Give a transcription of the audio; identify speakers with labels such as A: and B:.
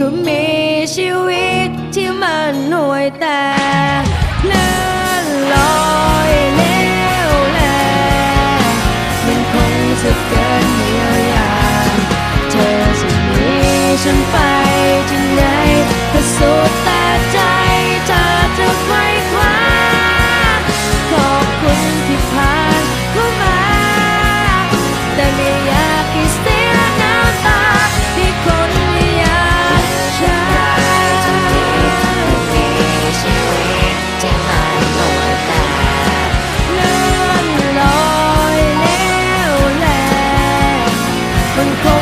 A: ก็มีชีวิตที่มันห่วยแต่เลื่อนลอยเลวแลมันคงจะเกินเยียวยาเธอจะมีฉันไป and go.